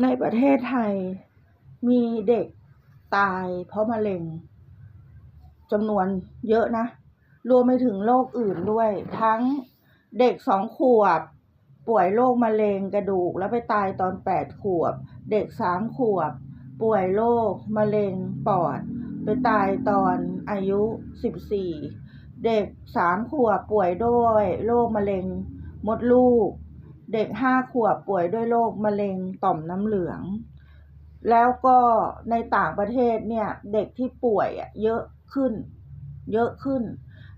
ในประเทศไทยมีเด็กตายเพราะมะเร็งจำนวนเยอะนะ รวมไปถึงโรคอื่นด้วย ทั้งเด็กสองขวบ ป่วยโรคมะเร็งกระดูกแล้วไปตายตอนแปดขวบ เด็กสามขวบ ป่วยโรคมะเร็งปอด ไปตายตอนอายุสิบสี่เด็กสามขวบป่วยด้วยโรคมะเร็งมดลูก เด็กห้าขวบป่วยด้วยโรคมะเร็งต่อมน้ำเหลือง แล้วก็ในต่างประเทศเนี่ยเด็กที่ป่วยอะเยอะขึ้น เยอะขึ้น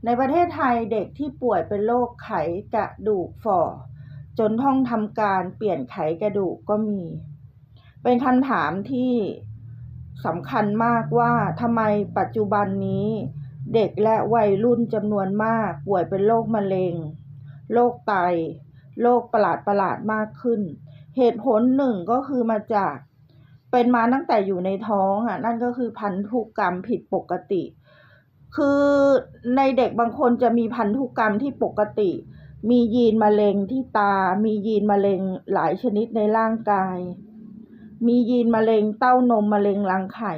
ในประเทศไทยเด็กที่ป่วยเป็นโรคไขกระดูกฝ่อ จนต้องทำการเปลี่ยนไขกระดูกก็มี เป็นคำถามที่สำคัญมากว่าทำไมปัจจุบันนี้เด็กและวัยรุ่นจำนวนมากป่วยเป็นโรคมะเร็ง โรคไต โรคประหลาดประหลาดมากขึ้น เหตุผลหนึ่งก็คือมาจากเป็นมาตั้งแต่อยู่ในท้องอะนั่นก็คือพันธุกรรมผิดปกติ คือในเด็กบางคนจะมีพันธุกรรมที่ปกติ มียีนมะเร็งที่ตา มียีนมะเร็งหลายชนิดในร่างกาย มียีนมะเร็งเต้านมมะเร็งรังไข่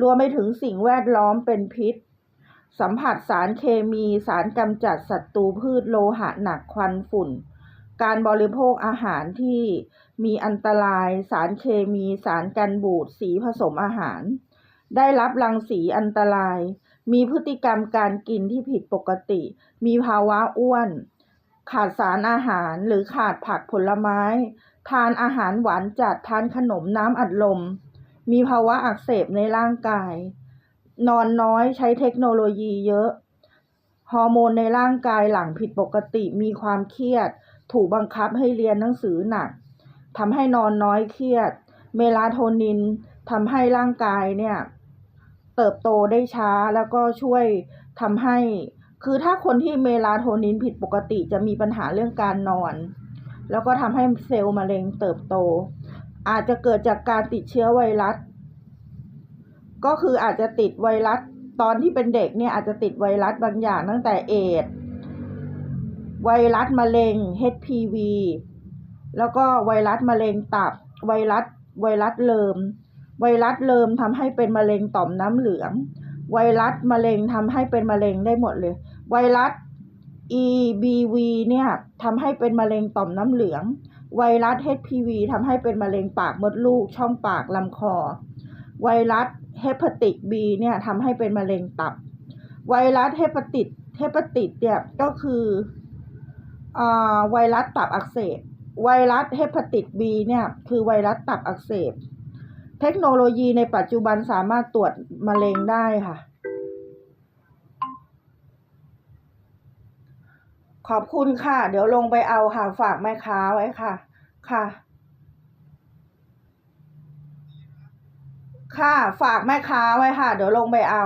รวมไปถึงสิ่งแวดล้อมเป็นพิษ สัมผัสสารเคมีสารกำจัดศัตรูพืชโลหะหนักควันฝุ่น การบริโภคอาหารที่มีอันตราย สารเคมีสารกันบูดสีผสมอาหาร ได้รับรังสีอันตราย มีพฤติกรรมการกินที่ผิดปกติ มีภาวะอ้วน ขาดสารอาหารหรือขาดผักผลไม้ ทานอาหารหวานจัดทานขนมน้ำอัดลม มีภาวะอักเสบในร่างกาย นอนน้อยใช้เทคโนโลยีเยอะฮอร์โมนในร่างกายหลังผิดปกติมีความเครียด ถูกบังคับให้เรียนหนังสือหนักทำให้นอนน้อยเครียด เมลาโทนินทำให้ร่างกายเนี่ย เติบโตได้ช้าแล้วก็ช่วยทำให้ คือถ้าคนที่เมลาโทนินผิดปกติจะมีปัญหาเรื่องการนอน แล้วก็ทำให้เซลล์มะเร็งเติบโต อาจจะเกิดจากการติดเชื้อไวรัส ก็คืออาจจะติดไวรัสตอนที่เป็นเด็กเนี่ยอาจจะติดไวรัสบางอย่างตั้งแต่เอดส ไวรัสมะเร็ง HPV แล้วก็ไวรัสมะเร็งตับ ไวรัสไวรัสเลิม ไวรัสเลิมทำให้เป็นมะเร็งต่อมน้ำเหลือง ไวรัสมะเร็งทำให้เป็นมะเร็งได้หมดเลย ไวรัส EBV เนี่ยทำให้เป็นมะเร็งต่อมน้ำเหลือง ไวรัส HPV ทำให้เป็นมะเร็งปากมดลูก ช่องปากลำคอ ไวรัสเฮปติก B เนี่ยทำให้เป็นมะเร็งตับ ไวรัสเฮปติดเฮปติดเนี่ยก็คือ ไวรัสตับอักเสบ ไวรัสเฮปาติด B เนี่ยคือไวรัสตับอักเสบ เทคโนโลยีในปัจจุบันสามารถตรวจมะเร็งได้ค่ะ ขอบคุณค่ะ เดี๋ยวลงไปเอาค่ะ ฝากแม่ค้าไว้ค่ะ ค่ะ ค่ะ ฝากแม่ค้าไว้ค่ะ เดี๋ยวลงไปเอา